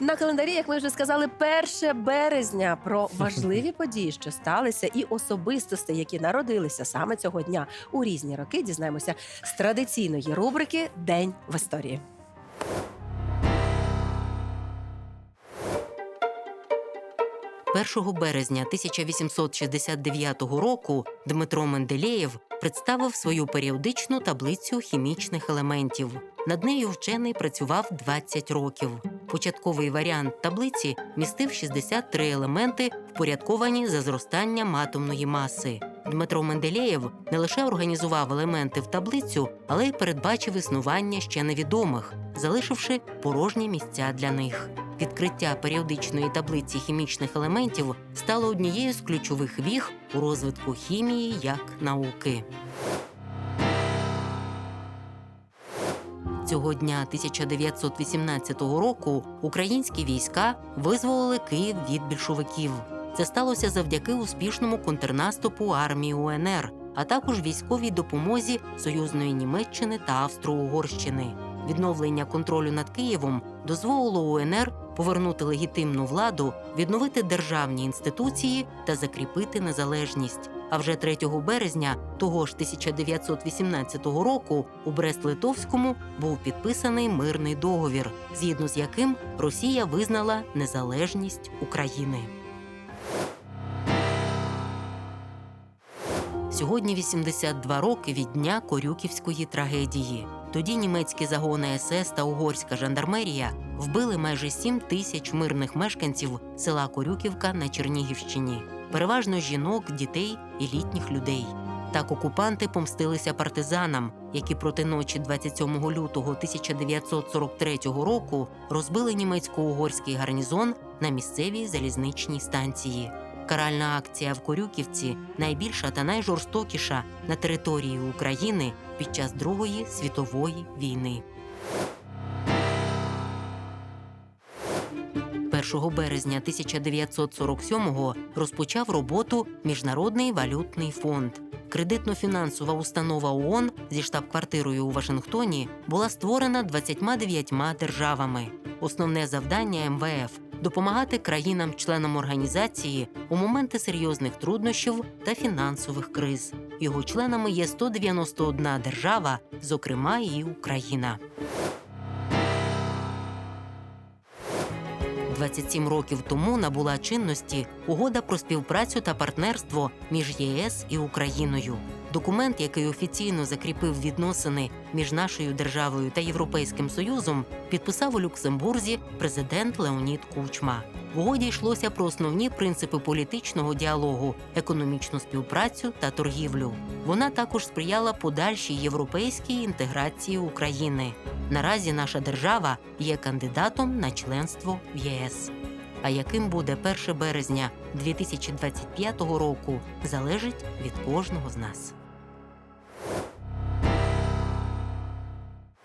На календарі, як ми вже сказали, 1 березня про важливі події, що сталися, і особистості, які народилися саме цього дня у різні роки, дізнаємося з традиційної рубрики День в історії. – 1 березня 1869 року Дмитро Менделєєв представив свою періодичну таблицю хімічних елементів. Над нею вчений працював 20 років. Початковий варіант таблиці містив 63 елементи, впорядковані за зростанням атомної маси. Дмитро Менделєєв не лише організував елементи в таблицю, але й передбачив існування ще невідомих, залишивши порожні місця для них. Відкриття періодичної таблиці хімічних елементів стало однією з ключових віг у розвитку хімії як науки. Цього дня 1918 року українські війська визволили Київ від більшовиків. Це сталося завдяки успішному контрнаступу армії УНР, а також військовій допомозі союзної Німеччини та Австро-Угорщини. Відновлення контролю над Києвом дозволило УНР повернути легітимну владу, відновити державні інституції та закріпити незалежність. А вже 3 березня того ж 1918 року у Брест-Литовському був підписаний мирний договір, згідно з яким Росія визнала незалежність України. Сьогодні 82 роки від дня Корюківської трагедії. Тоді німецькі загони СС та угорська жандармерія вбили майже 7 тисяч мирних мешканців села Корюківка на Чернігівщині, переважно жінок, дітей і літніх людей. Так окупанти помстилися партизанам, які проти ночі 27 лютого 1943 року розбили німецько-угорський гарнізон на місцевій залізничній станції. Каральна акція в Корюківці найбільша та найжорстокіша на території України під час Другої світової війни. 1 березня 1947-го розпочав роботу Міжнародний валютний фонд. Кредитно-фінансова установа ООН зі штаб-квартирою у Вашингтоні була створена 29 державами. Основне завдання МВФ допомагати країнам-членам організації у моменти серйозних труднощів та фінансових криз. Його членами є 191 держава, зокрема і Україна. 27 років тому набула чинності угода про співпрацю та партнерство між ЄС і Україною. Документ, який офіційно закріпив відносини між нашою державою та Європейським Союзом, підписав у Люксембурзі президент Леонід Кучма. В угоді йшлося про основні принципи політичного діалогу, економічну співпрацю та торгівлю. Вона також сприяла подальшій європейській інтеграції України. Наразі наша держава є кандидатом на членство в ЄС. А яким буде 1 березня 2025 року, залежить від кожного з нас.